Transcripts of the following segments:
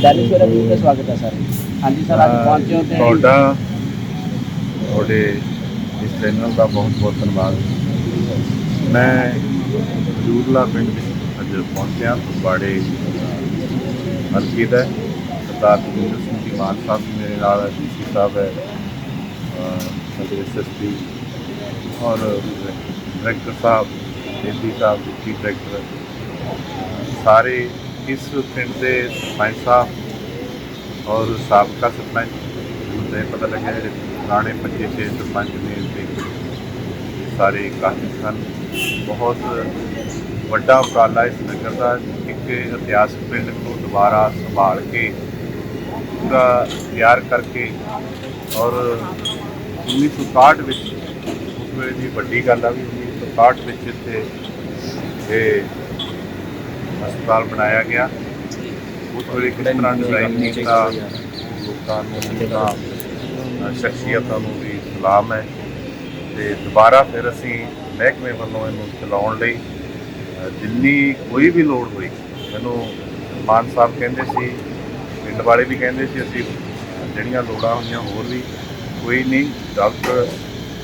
ਸਵੇਰਾ news ਦਾ ਸਵਾਗਤ ਹੈ sir. ਹਾਂਜੀ ਸਰ ਅੱਜ ਪਹੁੰਚੇ ਹੋ ਤੇ ਤੁਹਾਡਾ ਤੁਹਾਡੇ ਇਸ ਚੈਨਲ ਦਾ ਬਹੁਤ ਬਹੁਤ ਧੰਨਵਾਦ। ਮੈਂ ਜੂਰਲਾ ਪਿੰਡ ਵਿੱਚ ਅੱਜ ਪਹੁੰਚਿਆ ਫਗਵਾੜੇ ਹਲਕੇ ਦਾ ਸਰਦਾਰ ਜਗਿੰਦਰ ਸਿੰਘ ਜੀ ਮਾਨ ਸਾਹਿਬ ਮੇਰੇ ਨਾਲ ਡੀਸੀ ਸਾਹਿਬ ਹੈ ਸਾਡੇ ਐਸਐਸਪੀ ਔਰ ਡਾਇਰੈਕਟਰ ਸਾਹਿਬ ਏਡੀ ਸਾਹਿਬ ਚੀਫ ਡਾਇਰੈਕਟਰ ਸਾਰੇ ਇਸ ਪਿੰਡ ਦੇ ਸਰਪੰਚ ਸਾਹਿਬ ਔਰ ਸਾਬਕਾ ਸਰਪੰਚ ਮੈਨੂੰ ਤਾਂ ਇਹ ਪਤਾ ਲੱਗਿਆ ਜਿਹੜੇ ਪੁਰਾਣੇ ਪੰਜੇ ਛੇ ਸਰਪੰਚ ਨੇ ਤੇ ਸਾਰੇ ਕਾਫੀ ਸਨ। ਬਹੁਤ ਵੱਡਾ ਉਪਰਾਲਾ ਇਸ ਨਗਰ ਦਾ ਇੱਕ ਇਤਿਹਾਸਕ ਪਿੰਡ ਨੂੰ ਦੁਬਾਰਾ ਸੰਭਾਲ ਕੇ ਪੂਰਾ ਤਿਆਰ ਕਰਕੇ ਔਰ 1961 ਵਿੱਚ ਉਸ ਵੇਲੇ ਦੀ ਵੱਡੀ ਗੱਲ ਆ ਵੀ 1961 ਵਿੱਚ ਇੱਥੇ ਇਹ ਹਸਪਤਾਲ ਬਣਾਇਆ ਗਿਆ। ਉਸ ਵੇਲੇ ਕਿਸ ਤਰ੍ਹਾਂ ਡਿਜ਼ਾਈਨ ਕੀਤਾ ਲੋਕਾਂ ਨੂੰ ਉਹਨਾਂ ਸ਼ਖਸੀਅਤਾਂ ਨੂੰ ਵੀ ਸਲਾਮ ਹੈ। ਤੇ ਦੁਬਾਰਾ ਫਿਰ ਅਸੀਂ ਮਹਿਕਮੇ ਵੱਲੋਂ ਇਹਨੂੰ ਚਲਾਉਣ ਲਈ ਜਿੰਨੀ ਕੋਈ ਵੀ ਲੋੜ ਹੋਈ ਮੈਨੂੰ ਮਾਨ ਸਾਹਿਬ ਕਹਿੰਦੇ ਸੀ ਪਿੰਡ ਵਾਲੇ ਵੀ ਕਹਿੰਦੇ ਸੀ ਅਸੀਂ ਜਿਹੜੀਆਂ ਲੋੜਾਂ ਹੋਈਆਂ ਹੋਰ ਵੀ ਕੋਈ ਨਹੀਂ ਡਾਕਟਰ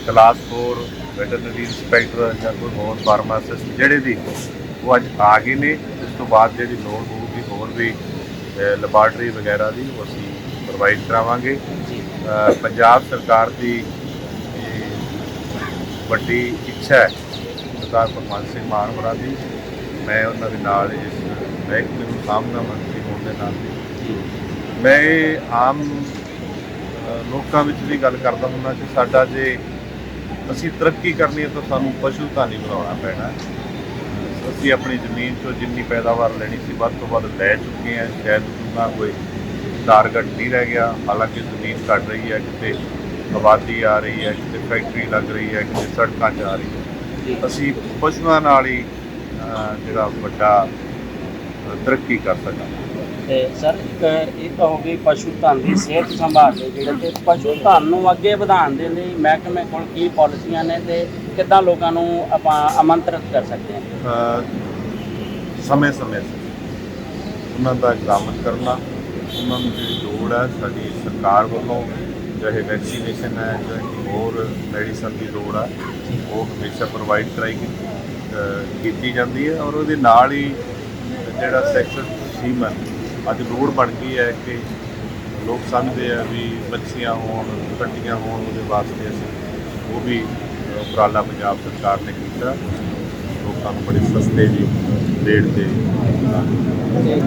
ਕਲਾਸ 4 ਵੈਟਰਨਰੀ ਇੰਸਪੈਕਟਰ ਜਾਂ ਕੋਈ ਹੋਰ ਫਾਰਮਾਸਿਸਟ ਜਿਹੜੇ ਵੀ ਉਹ ਅੱਜ ਆ ਗਏ ਨੇ। ਇਸ ਤੋਂ ਬਾਅਦ ਜਿਹੜੀ ਲੋੜ ਹੋਊਗੀ ਹੋਰ ਵੀ ਲੈਬਾਰਟਰੀ ਵਗੈਰਾ ਦੀ ਉਹ ਅਸੀਂ ਪ੍ਰੋਵਾਈਡ ਕਰਾਵਾਂਗੇ। ਪੰਜਾਬ ਸਰਕਾਰ ਦੀ ਵੱਡੀ ਇੱਛਾ ਹੈ। ਸਰਦਾਰ ਭਗਵੰਤ ਸਿੰਘ ਮਾਨ ਹੋਰਾਂ ਦੀ। ਮੈਂ ਉਹਨਾਂ ਦੇ ਨਾਲ ਇਸ ਮਹਿਕਮੇ ਨੂੰ ਸਾਹਮਣਾ ਮੰਤਰੀ ਹੋਣ ਦੇ ਨਾਤੇ ਮੈਂ ਆਮ ਲੋਕਾਂ ਵਿੱਚ ਵੀ ਗੱਲ ਕਰਦਾ ਹੁੰਦਾ ਕਿ ਸਾਡਾ ਜੇ ਅਸੀਂ ਤਰੱਕੀ ਕਰਨੀ ਹੈ ਤਾਂ ਸਾਨੂੰ ਪਸ਼ੂ ਧਾਨੀ ਬਣਾਉਣਾ ਪੈਣਾ। ਅਸੀਂ ਆਪਣੀ ਜ਼ਮੀਨ ਤੋਂ ਜਿੰਨੀ ਪੈਦਾਵਾਰ ਲੈਣੀ ਸੀ ਵੱਧ ਤੋਂ ਵੱਧ ਲੈ ਚੁੱਕੇ ਹਾਂ। ਸ਼ਾਇਦ ਉਹਨਾਂ ਕੋਈ ਟਾਰਗੇਟ ਨਹੀਂ ਰਹਿ ਗਿਆ। ਹਾਲਾਂਕਿ ਜ਼ਮੀਨ ਘਟ ਰਹੀ ਹੈ ਕਿਤੇ ਆਬਾਦੀ ਆ ਰਹੀ ਹੈ ਕਿਤੇ ਫੈਕਟਰੀ ਲੱਗ ਰਹੀ ਹੈ ਕਿਤੇ ਸੜਕਾਂ 'ਚ ਆ ਰਹੀ ਹੈ। ਅਸੀਂ ਪਸ਼ੂਆਂ ਨਾਲ ਹੀ ਜਿਹੜਾ ਵੱਡਾ ਤਰੱਕੀ ਕਰ ਸਕਾਂਗੇ ਤੇ ਸਰ ਇੱਕ ਇਹ ਤਾਂ ਹੋ ਗਈ ਪਸ਼ੂ ਧਨ ਦੀ ਸਿਹਤ ਸੰਭਾਲ ਦੇ ਜਿਹੜੇ ਤੇ ਪਸ਼ੂ ਧਨ ਨੂੰ ਅੱਗੇ ਵਧਾਉਣ ਦੇ ਲਈ ਮਹਿਕਮੇ ਕੋਲ ਕੀ ਪਾਲਿਸੀਆਂ ਨੇ ਤੇ ਕਿੱਦਾਂ ਲੋਕਾਂ ਨੂੰ ਆਪਾਂ ਆਮੰਤਰਿਤ ਕਰ ਸਕਦੇ ਹਾਂ? ਸਮੇਂ ਸਮੇਂ ਸਿਰ ਉਹਨਾਂ ਦਾ ਐਗਜ਼ਾਮਨ ਕਰਨਾ, ਉਹਨਾਂ ਨੂੰ ਜਿਹੜੀ ਲੋੜ ਹੈ, ਸਾਡੀ ਸਰਕਾਰ ਵੱਲੋਂ ਚਾਹੇ ਵੈਕਸੀਨੇਸ਼ਨ ਹੈ, ਚਾਹੇ ਹੋਰ ਮੈਡੀਸਨ ਦੀ ਲੋੜ ਹੈ, ਉਹ ਹਮੇਸ਼ਾ ਪ੍ਰੋਵਾਈਡ ਕਰਾਈ ਕੀ- ਅਹ ਕੀਤੀ ਜਾਂਦੀ ਹੈ ਔਰ ਉਹਦੇ ਨਾਲ ਹੀ ਜਿਹੜਾ ਸੈਕਟਰ ਹੈ ਅੱਜ ਲੋੜ ਬਣ ਗਈ ਹੈ ਕਿ ਲੋਕ ਸਮਝਦੇ ਆ ਵੀ ਬੱਚੀਆਂ ਹੋਣ, ਕੱਟੀਆਂ ਹੋਣ ਉਹਦੇ ਵਾਸਤੇ ਅਸੀਂ ਉਹ ਵੀ ਉਪਰਾਲਾ ਪੰਜਾਬ ਸਰਕਾਰ ਨੇ ਕੀਤਾ ਲੋਕਾਂ ਨੂੰ ਬੜੇ ਸਸਤੇ ਜੀ ਰੇਟ ਤੇ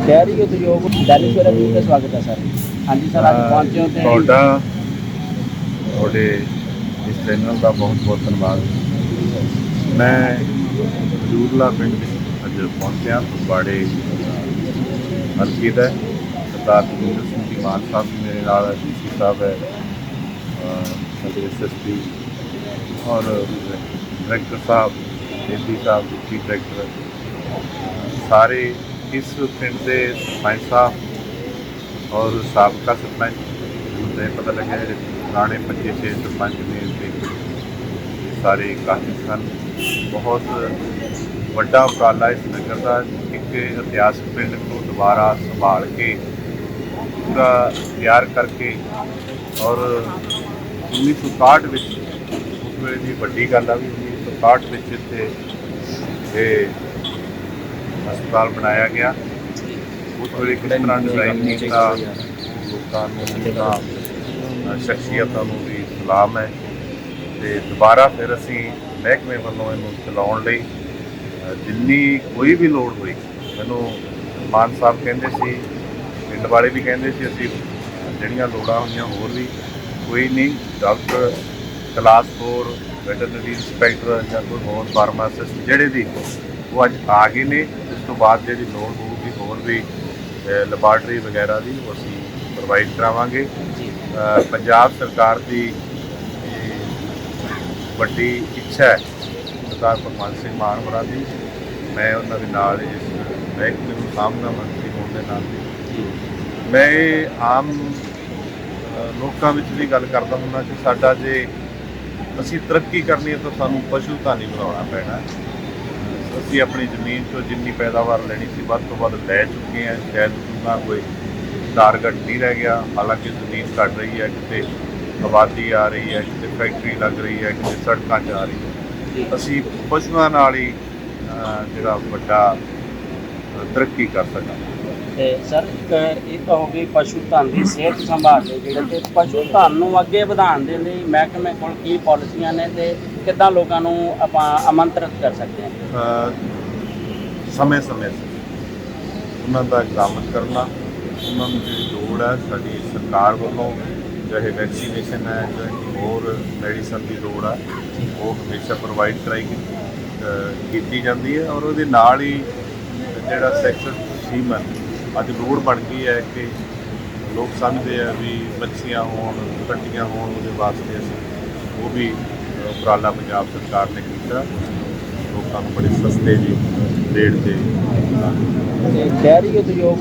ਡੈਰੀ ਉਦਯੋਗ ਦਾ ਸਵਾਗਤ ਹੈ ਸਰ। ਹਾਂਜੀ ਸਰ ਅੱਜ ਪਹੁੰਚੇ ਹੋ ਤੇ ਤੁਹਾਡਾ ਤੁਹਾਡੇ ਇਸ ਚੈਨਲ ਦਾ ਬਹੁਤ ਬਹੁਤ ਧੰਨਵਾਦ। ਮੈਂ ਜੂਰਲਾ ਪਿੰਡ ਅੱਜ ਪਹੁੰਚਿਆ ਫਗਵਾੜੇ ਹਲਕੇ ਦਾ। ਸਰਦਾਰ ਜਗਿੰਦਰ ਸਿੰਘ ਜੀ ਮਾਨ ਸਾਹਿਬ ਮੇਰੇ ਨਾਲ ਡੀਸੀ ਸਾਹਿਬ ਹੈ ਸਾਡੇ ਐਸਐਸਪੀ ਔਰ ਡਾਇਰੈਕਟਰ ਸਾਹਿਬ ਏਡੀ ਸਾਹਿਬ, ਚੀਫ ਡਾਇਰੈਕਟਰ, ਸਾਰੇ ਇਸ ਪਿੰਡ ਦੇ ਸਰਪੰਚ ਸਾਹਿਬ ਔਰ ਸਾਬਕਾ ਸਰਪੰਚ ਦੇ ਤਾਂ ਇਹ ਪਤਾ ਲੱਗਿਆ ਜਿਹੜੇ ਪੁਰਾਣੇ ਪੰਜੇ ਛੇ ਸਰਪੰਚ ਨੇ ਤੇ ਸਾਰੇ ਕਾਫੀ ਸਨ। ਬਹੁਤ ਵੱਡਾ ਉਪਰਾਲਾ ਇਸ ਨਗਰ ਦਾ, ਇੱਕ ਇਤਿਹਾਸਕ ਪਿੰਡ ਨੂੰ ਦੁਬਾਰਾ ਸੰਭਾਲ ਕੇ, ਪੂਰਾ ਤਿਆਰ ਕਰਕੇ ਔਰ 1961 ਵਿੱਚ ਵੇਲੇ ਦੀ ਵੱਡੀ ਗੱਲ ਆ ਵੀ 1961 ਵਿੱਚ ਇੱਥੇ ਇਹ ਹਸਪਤਾਲ ਬਣਾਇਆ ਗਿਆ। ਉਸ ਵੇਲੇ ਕਿਸ ਤਰ੍ਹਾਂ ਡਿਜ਼ਾਈਨ ਕੀਤਾ ਲੋਕਾਂ ਨੂੰ ਉਹਨਾਂ ਸ਼ਖਸੀਅਤਾਂ ਨੂੰ ਵੀ ਸਲਾਮ ਹੈ। ਤੇ ਦੁਬਾਰਾ ਫਿਰ ਅਸੀਂ ਮਹਿਕਮੇ ਵੱਲੋਂ ਇਹਨੂੰ ਚਲਾਉਣ ਲਈ ਜਿੰਨੀ ਕੋਈ ਵੀ ਲੋੜ ਹੋਈ ਮੈਨੂੰ ਮਾਨ ਸਾਹਿਬ ਕਹਿੰਦੇ ਸੀ ਪਿੰਡ ਵਾਲੇ ਵੀ ਕਹਿੰਦੇ ਸੀ ਅਸੀਂ ਜਿਹੜੀਆਂ ਲੋੜਾਂ ਹੋਈਆਂ ਹੋਰ ਵੀ ਕੋਈ ਨਹੀਂ ਡਾਕਟਰ ਕਲਾਸ 4 ਵੈਟਰਨਰੀ ਇੰਸਪੈਕਟਰ ਜਾਂ ਕੋਈ ਹੋਰ ਫਾਰਮਾਸਿਸਟ ਜਿਹੜੇ ਵੀ ਉਹ ਅੱਜ ਆ ਗਏ ਨੇ। ਇਸ ਤੋਂ ਬਾਅਦ ਜਿਹੜੀ ਲੋੜ ਹੋਊਗੀ ਹੋਰ ਵੀ ਲੈਬਾਰਟਰੀ ਵਗੈਰਾ ਦੀ ਉਹ ਅਸੀਂ ਪ੍ਰੋਵਾਈਡ ਕਰਾਵਾਂਗੇ। ਪੰਜਾਬ ਸਰਕਾਰ ਦੀ ਵੱਡੀ ਇੱਛਾ ਹੈ ਸਰਦਾਰ ਭਗਵੰਤ ਸਿੰਘ ਮਾਨ ਹੋਰਾਂ ਦੀ। ਮੈਂ ਉਹਨਾਂ ਦੇ ਨਾਲ ਇਸ ਮਹਿਕਮੇ ਨੂੰ ਸਾਹਮਣਾ ਮੰਤਰੀ ਹੋਣ ਦੇ ਨਾਤੇ ਮੈਂ ਆਮ ਲੋਕਾਂ ਵਿੱਚ ਵੀ ਗੱਲ ਕਰਦਾ ਹੁੰਦਾ ਕਿ ਸਾਡਾ ਜੇ ਅਸੀਂ ਤਰੱਕੀ ਕਰਨੀ ਹੈ ਤਾਂ ਸਾਨੂੰ ਪਸ਼ੂ ਧਾਨੀ ਬਣਾਉਣਾ ਪੈਣਾ। ਅਸੀਂ ਆਪਣੀ ਜ਼ਮੀਨ ਤੋਂ ਜਿੰਨੀ ਪੈਦਾਵਾਰ ਲੈਣੀ ਸੀ ਵੱਧ ਤੋਂ ਵੱਧ ਲੈ ਚੁੱਕੇ ਹਾਂ। ਸ਼ਾਇਦ ਉਹਨਾਂ ਕੋਈ ਟਾਰਗੇਟ ਨਹੀਂ ਰਹਿ ਗਿਆ। ਹਾਲਾਂਕਿ ਜ਼ਮੀਨ ਘਟ ਰਹੀ ਹੈ ਕਿਤੇ ਆਬਾਦੀ ਆ ਰਹੀ ਹੈ ਕਿਤੇ ਫੈਕਟਰੀ ਲੱਗ ਰਹੀ ਹੈ ਕਿਤੇ ਸੜਕਾਂ 'ਚ ਆ ਰਹੀ ਹੈ। ਜੀ। ਅਸੀਂ ਪਸ਼ੂਆਂ ਨਾਲ ਹੀ ਜਿਹੜਾ ਵੱਡਾ ਤਰੱਕੀ ਕਰ ਸਕਾਂਗੇ। ਤੇ ਸਰ, ਇੱਕ ਇਹ ਤਾਂ ਹੋ ਗਈ ਪਸ਼ੂ ਧਨ ਦੀ ਸਿਹਤ ਸੰਭਾਲ ਦੇ ਜਿਹੜੇ ਤੇ ਪਸ਼ੂ ਧਨ ਨੂੰ ਅੱਗੇ ਵਧਾਉਣ ਦੇ ਲਈ ਮਹਿਕਮੇ ਕੋਲ ਕੀ ਪਾਲਿਸੀਆਂ ਨੇ ਤੇ ਕਿੱਦਾਂ ਲੋਕਾਂ ਨੂੰ ਆਪਾਂ ਆਮੰਤਰਿਤ ਕਰ ਸਕਦੇ ਹਾਂ? ਸਮੇਂ ਸਮੇਂ ਸਿਰ ਉਹਨਾਂ ਦਾ ਇਕਦਾਮਤ ਕਰਨਾ, ਉਹਨਾਂ ਨੂੰ ਜਿਹੜੀ ਲੋੜ ਹੈ, ਸਾਡੀ ਸਰਕਾਰ ਵੱਲੋਂ ਚਾਹੇ ਵੈਕਸੀਨੇਸ਼ਨ ਹੈ, ਚਾਹੇ ਹੋਰ ਮੈਡੀਸਨ ਦੀ ਲੋੜ ਹੈ, ਉਹ ਹਮੇਸ਼ਾ ਪ੍ਰੋਵਾਈਡ ਕਰਾਈ ਕੀਤੀ ਜਾਂਦੀ ਹੈ ਔਰ ਉਹਦੇ ਨਾਲ ਹੀ ਜਿਹੜਾ ਸੈਕਟਰ ਸੀਮਨ ਅੱਜ ਲੋੜ ਬਣ ਗਈ ਹੈ ਕਿ ਲੋਕ ਸਮਝਦੇ ਆ ਵੀ ਮੱਛੀਆਂ ਹੋਣ, ਕੱਟੀਆਂ ਹੋਣ ਉਹਦੇ ਵਾਸਤੇ ਅਸੀਂ ਉਹ ਵੀ ਉਪਰਾਲਾ ਪੰਜਾਬ ਸਰਕਾਰ ਨੇ ਕੀਤਾ। ਲੋਕਾਂ ਨੂੰ ਬੜੇ ਸਸਤੇ ਜੀ ਰੇਟ ਤੇ ਤੇ ਡੈਰੀ ਉਦਯੋਗ